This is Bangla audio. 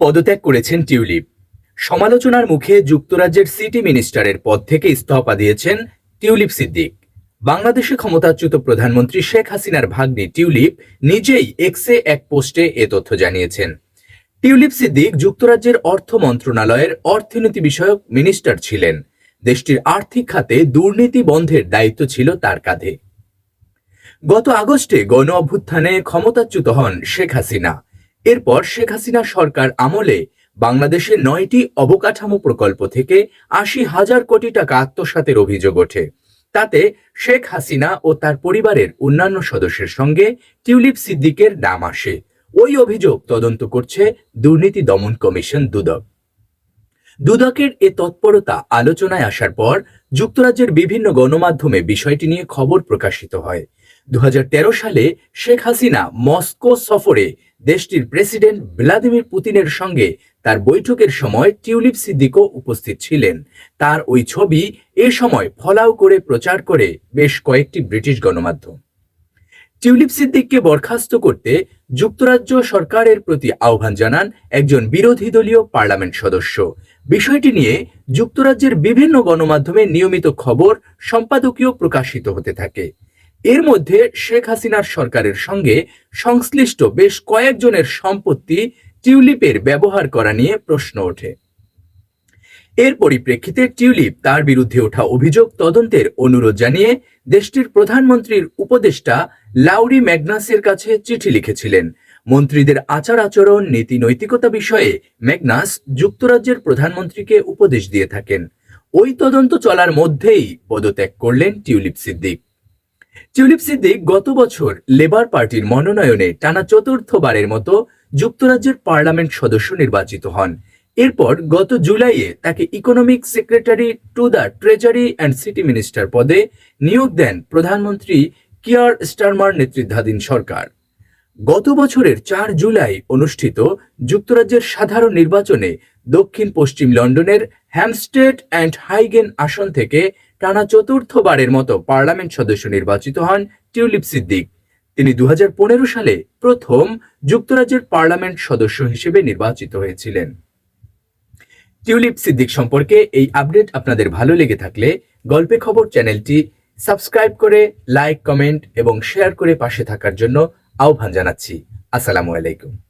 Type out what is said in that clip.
পদত্যাগ করেছেন টিউলিপ। সমালোচনার মুখে যুক্তরাজ্যের সিটি মিনিস্টারের পদ থেকে ইস্তফা দিয়েছেন টিউলিপ সিদ্দিক। বাংলাদেশে ক্ষমতাচ্যুত প্রধানমন্ত্রী শেখ হাসিনার ভাগ্নে টিউলিপ নিজেই এক্সে এক পোস্টে এ তথ্য জানিয়েছেন। টিউলিপ সিদ্দিক যুক্তরাজ্যের অর্থ মন্ত্রণালয়ের অর্থনীতি বিষয়ক মিনিস্টার ছিলেন। দেশটির আর্থিক খাতে দুর্নীতি বন্ধের দায়িত্ব ছিল তার কাঁধে। গত আগস্টে গণ অভ্যুত্থানে ক্ষমতাচ্যুত হন শেখ হাসিনা। এরপর শেখ হাসিনা সরকার আমলে বাংলাদেশে নয়টি অবকাঠামো প্রকল্প থেকে আশি হাজার কোটি টাকা আত্মসাতের অভিযোগ ওঠে। তাতে শেখ হাসিনা ও তার পরিবারের অন্যান্য সদস্যের সঙ্গে টিউলিপ সিদ্দিকের নাম আসে। ওই অভিযোগ তদন্ত করছে দুর্নীতি দমন কমিশন দুদক। দুদকের এ তৎপরতা আলোচনায় আসার পর যুক্তরাজ্যের বিভিন্ন গণমাধ্যমে বিষয়টি নিয়ে খবর প্রকাশিত হয়। দু হাজার তেরো সালে শেখ হাসিনা মস্কো সফরে দেশটির প্রেসিডেন্ট ভ্লাদিমির পুতিনের সঙ্গে তার বৈঠকের সময় টিউলিপ সিদ্দিকও উপস্থিত ছিলেন। তার ওই ছবি এ সময় ফলাও করে প্রচার করে বেশ কয়েকটি ব্রিটিশ গণমাধ্যম। টিউলিপ সিদ্দিককে বরখাস্ত করতে যুক্তরাজ্য সরকারের প্রতি আহ্বান জানান একজন বিরোধী দলীয় পার্লামেন্ট সদস্য। বিষয়টি নিয়ে যুক্তরাজ্যের বিভিন্ন গণমাধ্যমে নিয়মিত খবর সম্পাদকীয় প্রকাশিত হতে থাকে। এর মধ্যে শেখ হাসিনার সরকারের সঙ্গে সংশ্লিষ্ট বেশ কয়েকজনের সম্পত্তি টিউলিপের ব্যবহার করা নিয়ে প্রশ্ন ওঠে। এর পরিপ্রেক্ষিতে টিউলিপ তার বিরুদ্ধে ওঠা অভিযোগ তদন্তের অনুরোধ জানিয়ে দেশটির প্রধানমন্ত্রীর উপদেষ্টা লাউরি ম্যাগনাসের কাছে চিঠি লিখেছিলেন। মন্ত্রীদের আচার আচরণ, নীতি নৈতিকতা বিষয়ে ম্যাগনাস যুক্তরাজ্যের প্রধানমন্ত্রীকে উপদেশ দিয়ে থাকেন। ওই তদন্ত চলার মধ্যেই পদত্যাগ করলেন টিউলিপ সিদ্দিক। টিউলিপ সিদ্দিক গত বছর লেবার পার্টির মনোনয়নে টানা চতুর্থবারের মতো যুক্তরাজ্যের পার্লামেন্ট সদস্য নির্বাচিত হন। এরপর গত জুলাইয়ে তাকে economic secretary to the treasury and city minister পদে নিয়োগ দেন প্রধানমন্ত্রী কিয়ার স্টারমার নেতৃত্বাধীন সরকার। গত বছরের চার জুলাই অনুষ্ঠিত যুক্তরাজ্যের সাধারণ নির্বাচনে দক্ষিণ পশ্চিম লন্ডনের হ্যামস্টেড অ্যান্ড হাইগেন আসন থেকে টানা চতুর্থবারের মতো পার্লামেন্ট সদস্য নির্বাচিত হন টিউলিপ সিদ্দিক। তিনি দু হাজার পনেরো সালে প্রথম যুক্তরাজ্যের পার্লামেন্ট সদস্য হিসেবে নির্বাচিত হয়েছিলেন। টিউলিপ সিদ্দিক সম্পর্কে এই আপডেট আপনাদের ভালো লেগে থাকলে গল্পে খবর চ্যানেলটি সাবস্ক্রাইব করে লাইক, কমেন্ট এবং শেয়ার করে পাশে থাকার জন্য আহ্বান জানাচ্ছি। আসসালামু আলাইকুম।